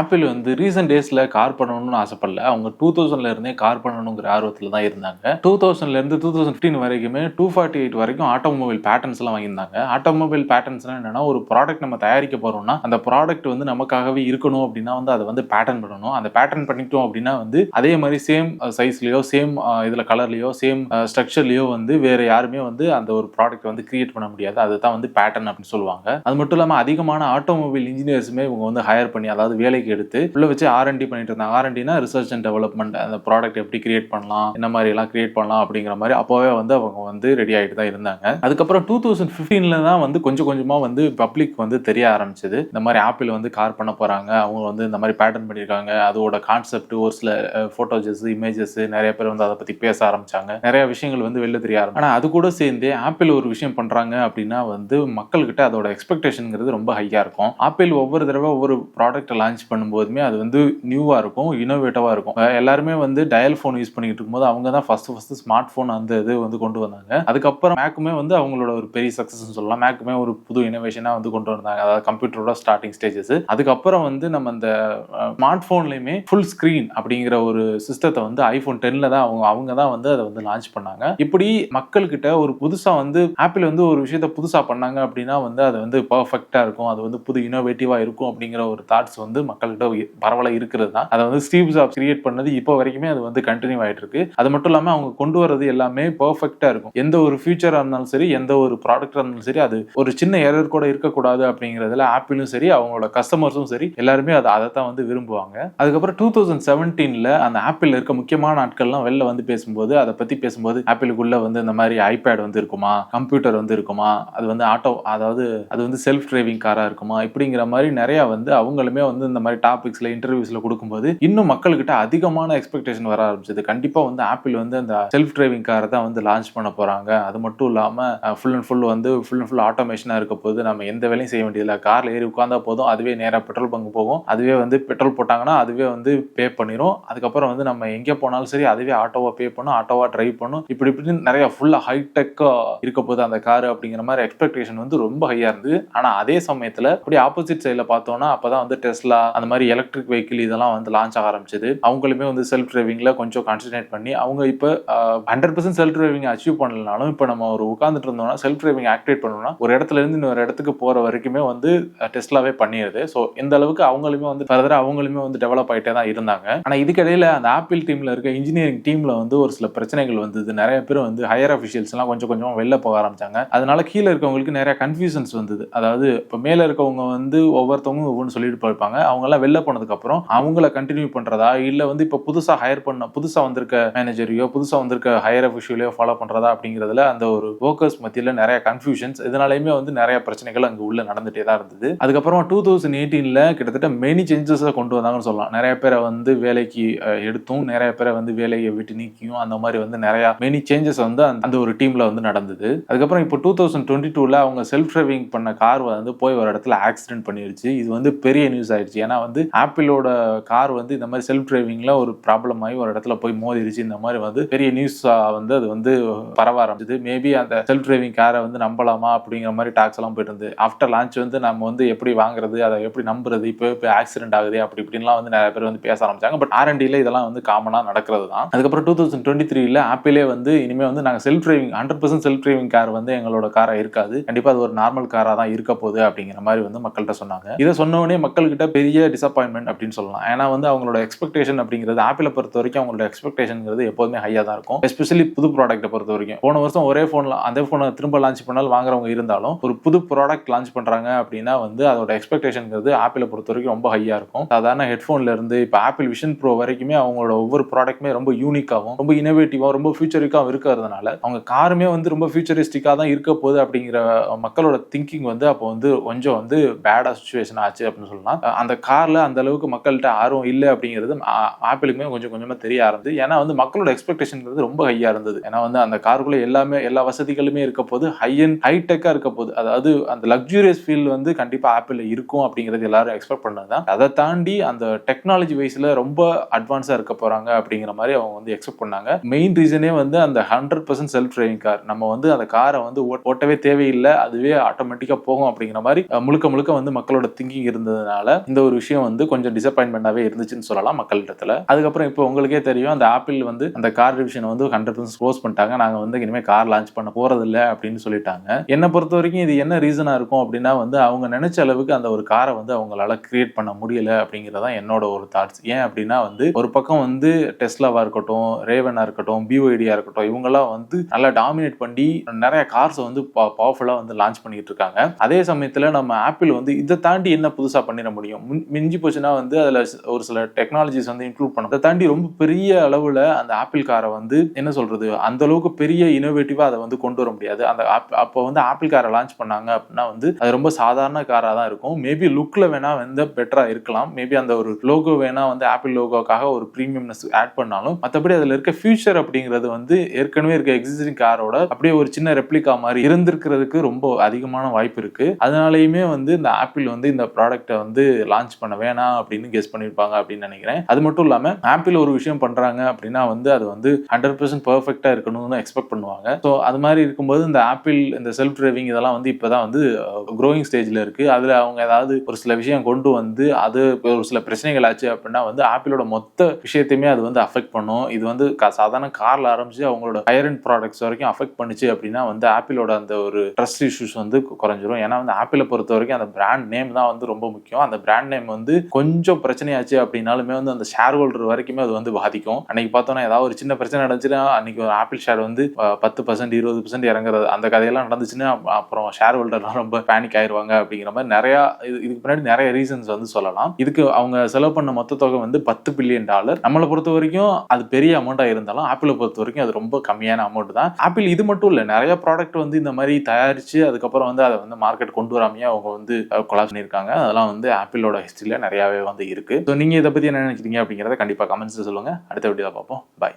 Apple வந்து recent டேஸில் car பண்ணணும்னு ஆசைப்படல. அவங்க டூ தௌசண்ட்ல இருந்தே கார் பண்ணணுங்கிற ஆர்வத்தில் தான் இருந்தாங்க. டூ தௌசண்ட்ல இருந்து டூ தௌசண்ட் ஃபிஃப்டின் வரைக்குமே டூ ஃபார்ட்டி எயிட் வரைக்கும் ஆட்டோமொபைல் பேட்டர்ன்ஸ் எல்லாம் வாங்கியிருந்தாங்க. ஆட்டோமொபைல் பேட்டர்ன்ஸ்னா என்னன்னா ஒரு ப்ராடக்ட் நம்ம தயாரிக்க போறோம்னா அந்த ப்ராடக்ட் வந்து நமக்காகவே இருக்கணும் அப்படின்னா வந்து அதை வந்து பேட்டர்ன் பண்ணணும். அந்த பேட்டர்ன் பண்ணிட்டோம் அப்படின்னா வந்து அதே மாதிரி சேம் சைஸ்லயோ சேம் இதில் கலர்லயோ சேம் ஸ்ட்ரக்சர்லயோ வந்து வேற யாருமே வந்து அந்த ஒரு ப்ராடக்ட் வந்து கிரியேட் பண்ண முடியாது. அதுதான் வந்து பேட்டர்ன் அப்படின்னு சொல்லுவாங்க. அது மட்டும் இல்லாம அதிகமான ஆட்டோமொபைல் இன்ஜினியர்ஸுமே இவங்க வந்து ஹையர் பண்ணி அதாவது வேலைக்கு எடுத்து உள்ள வச்சு ஆர்என்டி பண்ணிட்டு இருந்தாங்க. ஆர்என்டினா ரிசர்ச் அண்ட் டெவலப்மெண்ட் அந்த ப்ராடக்ட் எப்படி கிரியேட் பண்ணலாம் என்ன மாதிரி எல்லாம் கிரியேட் பண்ணலாம் அப்படிங்கிற மாதிரி அப்போவே வந்து அவங்க வந்து ரெடி ஆகிட்டு தான் இருந்தாங்க. அதுக்கப்புறம் டூ தௌசண்ட் ஃபிஃப்டீன்ல தான் வந்து கொஞ்சம் கொஞ்சமாக வந்து பப்ளிக் வந்து தெரிய ஆரம்பிச்சது. இந்த மாதிரி ஆப்பிள் வந்து கார் பண்ண போகிறாங்க அவங்க வந்து இந்த மாதிரி பேட்டர்ன் பண்ணியிருக்காங்க. அதோட கான்செப்ட் ஒரு சில ஃபோட்டோஜஸ் இமேஜஸ் நிறைய பேர் வந்து அதை பற்றி பேச ஆரம்பிச்சாங்க. நிறைய விஷயங்கள் வந்து வெளில தெரிய ஆரம்பிச்சு. ஆனால் அது கூட சேர்ந்து ஆப்பிள் ஒரு விஷயம் பண்ணுறாங்க அப்படின்னா வந்து மக்கள்கிட்ட அதோட எக்ஸ்பெக்டேஷன்ங்கிறது ரொம்ப ஹையாக இருக்கும். ஆப்பிள் ஒவ்வொரு தடவை ஒவ்வொரு ப்ராடக்ட் லான்ச் பண்ணும்போதுமே அது வந்து நியூவாக இருக்கும் இனோவேட்டிவாக இருக்கும். எல்லாருமே வந்து டயல் ஃபோன் யூஸ் பண்ணிட்டு இருக்கும்போது அவங்க தான் ஃபர்ஸ்ட் ஃபஸ்ட்டு ஸ்மார்ட் ஃபோன் அந்த இது வந்து கொண்டு வந்தாங்க. அதுக்கப்புறம் மேக்குமே வந்து அவங்களோட ஒரு பெரிய சக்ஸஸ்ன்னு சொல்லலாம். மேக்குமே ஒரு புது இனோவேஷனாக வந்து கொண்டு வந்தாங்க. அதாவது கம்ப்யூட்டரோட ஸ்டார்டிங் ஸ்டேஜஸ் அதுக்கப்புறம் வந்து நம்ம அந்த ஸ்மார்ட் ஃபோன்லையுமே ஃபுல் ஸ்க்ரீன் அப்படிங்கிற ஒரு சிஸ்டத்தை வந்து ஐஃபோன் டென்ல தான் அவங்க அவங்க தான் வந்து அதை வந்து லான்ச் பண்ணாங்க. இப்படி மக்கள்கிட்ட ஒரு புதுசாக வந்து ஆப்பிள் வந்து ஒரு விஷயத்த புதுசாக பண்ணாங்க அப்படின்னா வந்து அது வந்து பர்ஃபெக்டாக இருக்கும். அது வந்து புது இனோவேட்டிவாக இருக்கும் அப்படிங்கிற ஒரு தாட்ஸ் வந்து மக்கள்கிட்ட பரவலாக இருக்கிறது தான். அதை வந்து ஸ்டீவ் ஜாப்ஸ் கிரியேட் பண்ணது இப்போ வரைக்குமே அது வந்து கண்டினியூ ஆகிட்டு இருக்கு அது மட்டும் இல்லாமல் அவங்க கொண்டு வரது எல்லாமே பர்ஃபெக்டாக இருக்கும். எந்த ஒரு ஃபியூச்சராக இருந்தாலும் சரி எந்த ஒரு ப்ராடக்டாக இருந்தாலும் சரி அது ஒரு சின்ன எரர் கூட இருக்கக்கூடாது அப்படிங்கிறதுல ஆப்பிளும் சரி அவங்களோட கஸ்டமர்ஸும் சரி எல்லாருமே அதை அதை தான் வந்து விரும்புவாங்க. அதுக்கப்புறம் டூ தௌசண்ட் செவன்டீனில் அந்த ஆப்பிள் இருக்க முக்கியமான நாட்கள்லாம் வெளில வந்து பேசும்போது அதை பற்றி பேசும்போது ஆப்பிளுக்குள்ள வந்து இந்த மாதிரி ஐபேட் வந்து இருக்குமா கம்ப்யூட்டர் வந்து இருக்குமா அது வந்து ஆட்டோ அதாவது அது வந்து செல்ஃப் டிரைவிங் காராக இருக்குமா இப்படிங்கிற மாதிரி நிறையா வந்து அவங்களுமே வந்து இந்த மாதிரி டாபிக்ஸ்ல இன்டர்வியூஸ்ல கொடுக்கும்போது இன்னும் மக்கள்கிட்ட அதிகமான எக்ஸ்பெக்டேஷன் வர ஆரம்பிச்சது. கண்டிப்பா வந்து ஆப்பிள் வந்து அந்த செல்ஃப் டிரைவிங் காரை தான் வந்து லான்ச் பண்ண போறாங்க. அது மட்டும் இல்லாம ஃபுல் அண்ட் ஃபுல் வந்து ஃபுல் அண்ட் ஃபுல் ஆட்டோமேஷனா இருக்க போது நம்ம எந்த வேலையும் செய்ய வேண்டியதில்லை. கார்ல ஏறி உட்காந்தா போதும். அதுவே நேராக பெட்ரோல் பங்க் போகும். அதுவே வந்து பெட்ரோல் போட்டாங்கன்னா அதுவே வந்து பே பண்ணிரும். அதுக்கப்புறம் வந்து நம்ம எங்க போனாலும் சரி அதுவே ஆட்டோவா பே பண்ணும் ஆட்டோவா டிரைவ் பண்ணும். இப்படி இப்படி நிறைய ஃபுல்லா ஹைடெக்கா இருக்க போது அந்த கார் அப்படிங்கிற மாதிரி எக்ஸ்பெக்டேஷன் வந்து ரொம்ப ஹையா இருந்து ஆனா அதே சமயத்துல அப்படி ஆப்போசிட் சைட்ல பார்த்தோம்னா அப்பதான் வந்து டெஸ்லா அந்த மாதிரி எலக்ட்ரிக் வெஹிக்கிள் இதெல்லாம் வந்து லான்ச் ஆக ஆரம்பிச்சது. அவங்களுமே வந்து செல்ஃப் டிரைவிங்கில் கொஞ்சம் கான்சென்ட்ரேட் பண்ணி அவங்க இப்போ hundred percent self driving achieve பண்ணலனாலும் இப்போ நம்ம ஒரு உட்காந்துட்டு இருந்தோம்னா செல்ஃப் டிரைவிங் ஆக்டிவேட் பண்ணோம்னா ஒரு இடத்துல இருந்து இன்னொரு இடத்துக்கு போகிற வரைக்குமே வந்து டெஸ்ட்லாவே பண்ணிடுது. ஸோ இந்த அளவுக்கு அவங்களுமே வந்து ஃபர்தராக அவங்களுமே வந்து டெவலப் ஆகிட்டே தான் இருந்தாங்க. ஆனால் இதுக்கிடையில் அந்த ஆப்பிள் டீமில் இருக்க இன்ஜினியரிங் டீமில் வந்து ஒரு சில பிரச்சனைகள் வந்தது. நிறைய பேர் வந்து ஹையர் அஃபிஷியல்ஸ்லாம் கொஞ்சம் கொஞ்சமாக வெளில போக ஆரம்பிச்சாங்க. அதனால கீழே இருக்கவங்களுக்கு நிறைய கன்ஃபியூஷன்ஸ் வந்தது. அதாவது இப்போ மேலே இருக்கவங்க வந்து ஒவ்வொருத்தவங்க ஒவ்வொன்று சொல்லிட்டு போயிருப்பாங்க. அவங்க எல்லாம் வெளில போனதுக்கு அப்புறம் அவங்கள கண்டினியூ பண்றதா? இல்ல வந்து இப்போ புதுசா ஹையர் பண்ண புதுசா வந்திருக்க மேனேஜரையோ புதுசா வந்திருக்க ஹையர் அஃபிஷியலையோ ஃபாலோ பண்றதா அப்படிங்கிறதுல அந்த ஒரு ஒர்க்கர்ஸ் மத்தியில நிறைய கன்ஃபியூஷன்ஸ் இதனாலயுமே வந்து நிறைய பிரச்சனைகள் அங்க உள்ள நடந்துட்டே தான் இருந்தது. அதுக்கப்புறமா டூ தௌசண்ட் எயிட்டீன்ல கிட்டத்தட்ட மெனி சேஞ்சஸ் கொண்டு வந்தாங்கன்னு சொல்லலாம். நிறைய பேரை வந்து வேலைக்கு எடுத்தும் நிறைய பேரை வந்து வேலையை விட்டு நீக்கியும் அந்த மாதிரி வந்து நிறைய மெனி சேஞ்சஸ் வந்து அந்த- அந்த ஒரு டீம்ல வந்து நடந்தது. அதுக்கப்புறம் இப்போ டூ தௌசண்ட் டுவெண்ட்டி டூல அவங்க செல்ஃப் டிரைவிங் பண்ண கார் வந்து போய் ஒரு இடத்துல ஆக்சிடென்ட் பண்ணிருச்சு. இது வந்து பெரிய நியூஸ் ஆயிடுச்சு. ஏன்னா வந்து ஆப்பிளோட கார் வந்து இந்த மாதிரி செல்ஃப் டிரைவிங்ல ஒரு ப்ராப்ளம் ஆகி ஒரு இடத்துல போய் மோதிருச்சு. இந்த மாதிரி வந்து பெரிய நியூஸ் வந்து அது வந்து பரவ ஆரம்பிச்சது. மேபி அந்த செல்ஃப் டிரைவிங் காரை வந்து நம்பலாமா அப்படிங்கிற மாதிரி டாக்ஸ் எல்லாம் போயிட்டு இருந்து ஆஃப்டர் லான்ச் வந்து நம்ம வந்து எப்படி வாங்குறது அதை எப்படி நம்புறது இப்போ இப்போ ஆக்சிடென்ட் ஆகுது அப்படி இப்படின்லாம் வந்து நிறைய பேர் வந்து பேச ஆரம்பிச்சாங்க. பட் ஆர்என்டில இதெல்லாம் வந்து காமனா நடக்கிறது தான். அதுக்கப்புறம் டூ தௌசண்ட் டுவெண்ட்டி த்ரீல ஆப்பிளே வந்து இனிமே வந்து நாங்கள் self driving hundred percent self driving car வந்து எங்களோட காரா இருக்காது. கண்டிப்பா அது ஒரு நார்மல் காரா தான் இருக்க போகுது அப்படிங்கிற மாதிரி வந்து மக்கள்கிட்ட சொன்னாங்க. இதை சொன்ன உடனே மக்கள்கிட்ட பெரிய டிசப்பாயின்மெண்ட் அப்படின்னு சொல்லலாம். ஏன்னா வந்து அவங்களோட எக்ஸ்பெக்டேஷன் அப்படிங்கிறது ஆப்பிளை பொறுத்த வரைக்கும் அவங்களோட எக்ஸ்பெக்டேஷன்ங்கிறது எப்போதுமே ஹையாக தான் இருக்கும். எஸ்பெஷலி புது ப்ராடக்ட்டை பொறுத்த வரைக்கும். போன வருஷம் ஒரே ஃபோனில் அந்த ஃபோனை திரும்ப லான்ச் பண்ணாலும் வாங்குறவங்க இருந்தாலும் ஒரு புது ப்ராடக்ட் லான்ச் பண்ணுறாங்க அப்படின்னா வந்து அதோட எக்ஸ்பெக்டேஷன்ங்கிறது ஆப்பிளை பொறுத்த வரைக்கும் ரொம்ப ஹையாக இருக்கும். சாதாரண ஹெட்ஃபோன்ல இருந்து இப்போ ஆப்பிள் விஷன் ப்ரோ வரைக்குமே அவங்களோட ஒவ்வொரு ப்ராடக்ட்டுமே ரொம்ப யூனிக்காகவும் ரொம்ப இனோவேட்டிவாகவும் ரொம்ப ஃபியூச்சரிக்காகவும் இருக்கிறதுனால அவங்க காருமே வந்து ரொம்ப ஃபியூச்சரிஸ்டிக்காக தான் இருக்க போகுது அப்படிங்கிற மக்களோட திங்கிங் வந்து அப்போ வந்து கொஞ்சம் வந்து பேடா சுச்சுவேஷன் ஆச்சு அப்படின்னு சொல்லலாம். அந்த கார் காரில் அந்த அளவுக்கு மக்கள்கிட்ட ஆர்வம் இல்லை அப்படிங்கிறது ஆப்பிளுக்குமே கொஞ்சம் கொஞ்சமாக தெரிய ஆரம்பிது ஏன்னா வந்து மக்களோட எக்ஸ்பெக்டேஷன்ங்கிறது ரொம்ப ஹையாக இருந்தது. ஏன்னா வந்து அந்த காருக்குள்ளே எல்லாமே எல்லா வசதிகளுமே இருக்க போது ஹையன் ஹைடெக்காக இருக்க போது அதாவது அந்த லக்ஸூரியஸ் ஃபீல் வந்து கண்டிப்பாக ஆப்பிளில் இருக்கும் அப்படிங்கிறது எல்லாரும் எக்ஸ்பெக்ட் பண்ணது தான். அதை தாண்டி அந்த டெக்னாலஜி வைஸில் ரொம்ப அட்வான்ஸாக இருக்க போகிறாங்க அப்படிங்கிற மாதிரி அவங்க வந்து எக்ஸ்பெக்ட் பண்ணாங்க. மெயின் ரீசனே வந்து அந்த hundred percent self driving car நம்ம வந்து அந்த காரை வந்து ஓட்டவே தேவையில்லை அதுவே ஆட்டோமேட்டிக்காக போகும் அப்படிங்கிற மாதிரி முழுக்க முழுக்க வந்து மக்களோட திங்கிங் இருந்ததுனால இந்த ஒரு விஷயம் வந்து கொஞ்சம் டிசப்பாயின்மெண்ட்டாகவே இருந்துச்சுன்னு சொல்லலாம் மக்களிடத்துல. அதுக்கப்புறம் இப்போ உங்களுக்கே தெரியும் அந்த ஆப்பிள் வந்து அந்த கார் டிவிஷன் வந்து ஹண்ட்ரட் பர்சன்ட் க்ளோஸ் பண்ணிட்டாங்க. நாங்கள் வந்து இனிமேல் கார் லான்ச் பண்ண போகிறதில்ல அப்படின்னு சொல்லிட்டாங்க. என்னை பொறுத்த வரைக்கும் இது என்ன ரீசனாக இருக்கும் அப்படின்னா வந்து அவங்க நினைச்ச அளவுக்கு அந்த ஒரு காரை வந்து அவங்களால கிரியேட் பண்ண முடியல தான் என்னோட ஒரு தாட்ஸ் ஏன் அப்படின்னா வந்து ஒரு பக்கம் வந்து டெஸ்லாவாக இருக்கட்டும் ரேவனாக இருக்கட்டும் பிஓஐடியாக இருக்கட்டும் இவங்கெல்லாம் வந்து நல்லா டாமினேட் பண்ணி நிறைய கார்ஸை வந்து பவர்ஃபுல்லாக வந்து லான்ச் பண்ணிட்டு இருக்காங்க. அதே சமயத்தில் நம்ம ஆப்பிள் வந்து இதை தாண்டி என்ன புதுசாக பண்ணிட முடியும்? மிஞ்சி போச்சுன்னா வந்து அதில் ஒரு சில டெக்னாலஜிஸ் வந்து இன்க்ளூட் பண்ணும். அதை தாண்டி ரொம்ப பெரிய அளவில் அந்த ஆப்பிள் காரை வந்து என்ன சொல்கிறது அந்த அளவுக்கு பெரிய இனோவேட்டிவாக அதை வந்து கொண்டு வர முடியாது. அந்த ஆப்- அப்போ வந்து ஆப்பிள் காரை லான்ச் பண்ணாங்க அப்படின்னா வந்து அது ரொம்ப சாதாரண காராக தான் இருக்கும். மேபி லுக்கில் வேணால் வந்து பெட்டராக இருக்கலாம். மேபி அந்த ஒரு லோகோ வேணால் வந்து ஆப்பிள் லோகோக்காக ஒரு ப்ரீமியம்னஸ் ஆட் பண்ணாலும் மற்றபடி அதில் இருக்க ஃபியூச்சர் அப்படிங்கிறது வந்து ஏற்கனவே இருக்க எக்ஸிஸ்டிங் காரோட அப்படியே ஒரு சின்ன ரெப்ளிகா மாதிரி இருந்திருக்கிறதுக்கு ரொம்ப அதிகமான வாய்ப்பு இருக்குது அதனாலையுமே வந்து இந்த ஆப்பிள் வந்து இந்த ப்ராடக்ட்டை வந்து லான்ச் பண்ண வேணாம் அப்படின்னு கெஸ் பண்ணியிருப்பாங்க அப்படின்னு நினைக்கிறேன். அது மட்டும் இல்லாமல் ஆப்பிள் ஒரு விஷயம் பண்ணுறாங்க அப்படின்னா வந்து அது வந்து ஹண்ட்ரட் பர்சன்ட் பர்ஃபெக்டாக இருக்கணும்னு எக்ஸ்பெக்ட் பண்ணுவாங்க. ஸோ அது மாதிரி இருக்கும்போது இந்த ஆப்பிள் இந்த செல்ஃப் டிரைவிங் இதெல்லாம் வந்து இப்போ தான் வந்து uh, க்ரோயிங் ஸ்டேஜில் இருக்குது அதில் அவங்க ஏதாவது ஒரு சில விஷயம் கொண்டு வந்து அது ஒரு சில பிரச்சனைகள் ஆச்சு அப்படின்னா வந்து ஆப்பிளோட மொத்த விஷயத்தையுமே அது வந்து அஃபெக்ட் பண்ணும். இது வந்து சாதாரண காரில் ஆரம்பிச்சு அவங்களோட ஹையர் அண்ட் ப்ராடக்ட்ஸ் வரைக்கும் அஃபெக்ட் பண்ணுச்சு அப்படின்னா வந்து ஆப்பிளோட அந்த ஒரு ட்ரஸ்ட் இஷ்யூஸ் வந்து குறைஞ்சிரும். ஏன்னா வந்து ஆப்பிளை பொறுத்த வரைக்கும் அந்த பிராண்ட் நேம் தான் வந்து ரொம்ப முக்கியம். அந்த பிராண்ட் நேம் வந்து கொஞ்சம் பிரச்சனையாச்சு அப்படின்னாலுமே வந்து அந்த ஷேர் ஹோல்டர் வரைக்குமே அது வந்து பாதிக்கும். அன்னைக்கு பார்த்தோன்னா ஏதாவது ஒரு சின்ன பிரச்சனை நடந்துச்சுன்னா அன்னைக்கு ஒரு ஆப்பிள் ஷேர் வந்து பத்து பர்சன்ட் இருபது பர்சன்ட் இறங்குறது. அந்த கதையெல்லாம் நடந்துச்சுன்னா அப்புறம் ஷேர் ஹோல்டர்லாம் ரொம்ப பேனிக் ஆயிடுவாங்க அப்படிங்கிற மாதிரி நிறைய இது இதுக்கு பின்னாடி நிறைய ரீசன்ஸ் வந்து சொல்லலாம். இதுக்கு அவங்க செலவு பண்ண மொத்த தொகை வந்து பத்து பில்லியன் டாலர் நம்மளை பொறுத்த வரைக்கும் அது பெரிய அமௌண்ட்டாக இருந்தாலும் ஆப்பிளை பொறுத்த வரைக்கும் அது ரொம்ப கம்மியான அமௌண்ட் தான். ஆப்பிள் இது மட்டும் இல்லை நிறைய ப்ராடக்ட் வந்து இந்த மாதிரி தயாரிச்சு அதுக்கப்புறம் வந்து அதை வந்து மார்க்கெட் கொண்டு வராமையே அவங்க வந்து கொலாப் பண்ணியிருக்காங்க. அதெல்லாம் வந்து ஆப்பிளோட ஹிஸ்டரியில நிறையாவே வந்து இருக்கு. ஸோ நீங்க இதை பத்தி என்ன நினைக்கிறீங்க அப்படிங்கிறத கண்டிப்பா கமெண்ட்ஸில் சொல்லுங்க. அடுத்த வீடியோவில் பார்ப்போம். பாய்